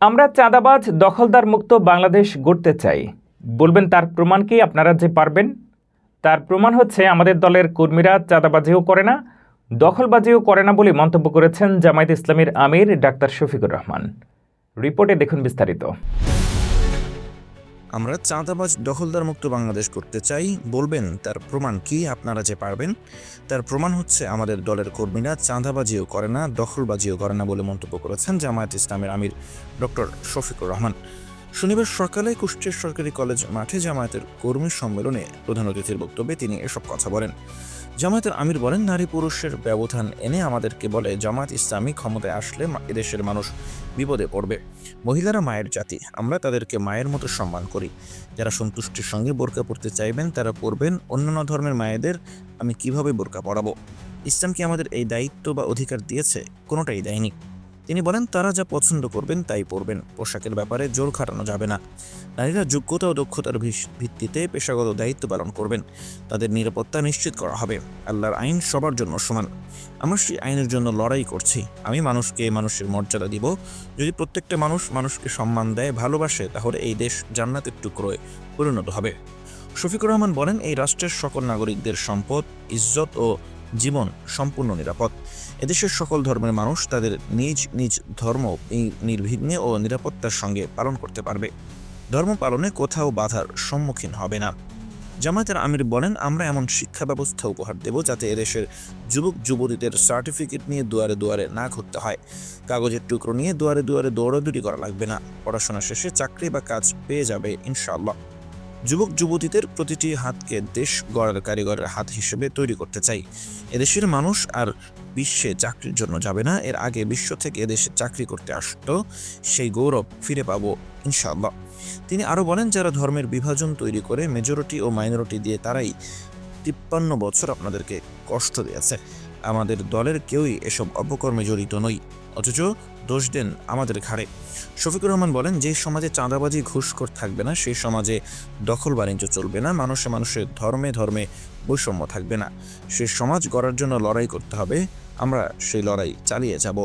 আমরা চাঁদাবাজ, দখলদার মুক্ত বাংলাদেশ গড়তে চাই। বলবেন তার প্রমাণ কি আপনারা যে পারবেন? তার প্রমাণ হচ্ছে আমাদের দলের কর্মীরা চাঁদাবাজিও করে না, দখলবাজিও করে না বলে মন্তব্য করেছেন জামায়াত ইসলামীর আমির ডাক্তার শফিকুর রহমান। রিপোর্টে দেখুন বিস্তারিত। আমরা চাঁদাবাজ দখলদার মুক্ত বাংলাদেশ করতে চাই, বলবেন তার প্রমাণ কি আপনারা যে পারবেন? তার প্রমাণ হচ্ছে আমাদের দলের কর্মীরা চাঁদাবাজিও করে না, দখলবাজিও করে না বলে মন্তব্য করেছেন জামায়াত ইসলামের আমির ডক্টর শফিকুর রহমান। শনিবার সকালে কুষ্টিয়া সরকারি কলেজ মাঠে জামায়াতের কর্মী সম্মেলনে প্রধান অতিথির বক্তব্যে তিনি এসব কথা বলেন। জামায়াতের আমির বলেন, নারী পুরুষের ব্যবধান এনে আমাদেরকে বলে, জামায়াত ইসলামী ক্ষমতায় আসলে এদেশের মানুষ বিপদে পড়বে। মহিলারা মায়ের জাতি, আমরা তাদেরকে মায়ের মতো সম্মান করি। যারা সন্তুষ্টির সঙ্গে বোরকা পড়তে চাইবেন, তারা পড়বেন অন্যান্য ধর্মের মায়েদের আমি কীভাবে বোরকা পড়াবো ইসলাম কি আমাদের এই দায়িত্ব বা অধিকার দিয়েছে? কোনোটাই দেয়নি। তিনি বলেন, তারা যা পছন্দ করবেন, তাই পরবেন। পোশাকের ব্যাপারে জোর খাটানো যাবে না। নারীরা যোগ্যতা ও দক্ষতার ভিত্তিতে পেশাগত দায়িত্ব পালন করবেন। তাদের নিরাপত্তা নিশ্চিত করা হবে। আল্লাহর আইন সবার জন্য সমান। আমরা সেই আইনের জন্য লড়াই করছি। আমি মানুষকে মানুষের মর্যাদা দিব। যদি প্রত্যেকটা মানুষ মানুষকে সম্মান দেয়, ভালোবাসে, তাহলে এই দেশ জান্নাতের টুকরোয় পরিণত হবে। শফিকুর রহমান বলেন, এই রাষ্ট্রের সকল নাগরিকদের সম্পদ, ইজ্জত ও জীবন সম্পূর্ণ নিরাপদ। এদেশের সকল ধর্মের মানুষ তাদের নিজ নিজ ধর্ম এই নির্বিঘ্নে ও নিরাপত্তার সঙ্গে পালন করতে পারবে। ধর্ম পালনে কোথাও বাধার সম্মুখীন হবে না। জামায়াতের আমির বলেন, আমরা এমন শিক্ষা ব্যবস্থা উপহার দেব যাতে এদেশের যুবক, যুবতীদের সার্টিফিকেট নিয়ে দুয়ারে দুয়ারে না ঘুরতে হয়। কাগজের টুকরো নিয়ে দুয়ারে দুয়ারে দৌড়াদৌড়ি করা লাগবে না। পড়াশোনা শেষে চাকরি বা কাজ পেয়ে যাবে ইনশাআল্লাহ। যুবক যুবতীদের প্রতিটি হাতকে দেশ গড়ার কারিগরের হাত হিসেবে তৈরি করতে চাই। এদেশের মানুষ আর বিশ্বে চাকরির জন্য যাবে না। এর আগে বিশ্ব থেকে এদেশে চাকরি করতে আসতো, সেই গৌরব ফিরে পাবো ইনশাআল্লাহ। তিনি আরও বলেন, যারা ধর্মের বিভাজন তৈরি করে মেজরিটি ও মাইনরিটি দিয়ে তারাই তিপ্পান্ন বছর আপনাদেরকে কষ্ট দিয়েছে। আমাদের দলের কেউই এসব অপকর্মে জড়িত নই। অথচ দোষ দেন আমাদের ঘাড়ে। শফিকুর রহমান বলেন, যে সমাজে চাঁদাবাজি ঘুষখোর থাকবে না সেই সমাজে দখল বাণিজ্য চলবে না, মানুষে মানুষের ধর্মে ধর্মে বৈষম্য থাকবে না। সে সমাজ গড়ার জন্য লড়াই করতে হবে, আমরা সেই লড়াই চালিয়ে যাব।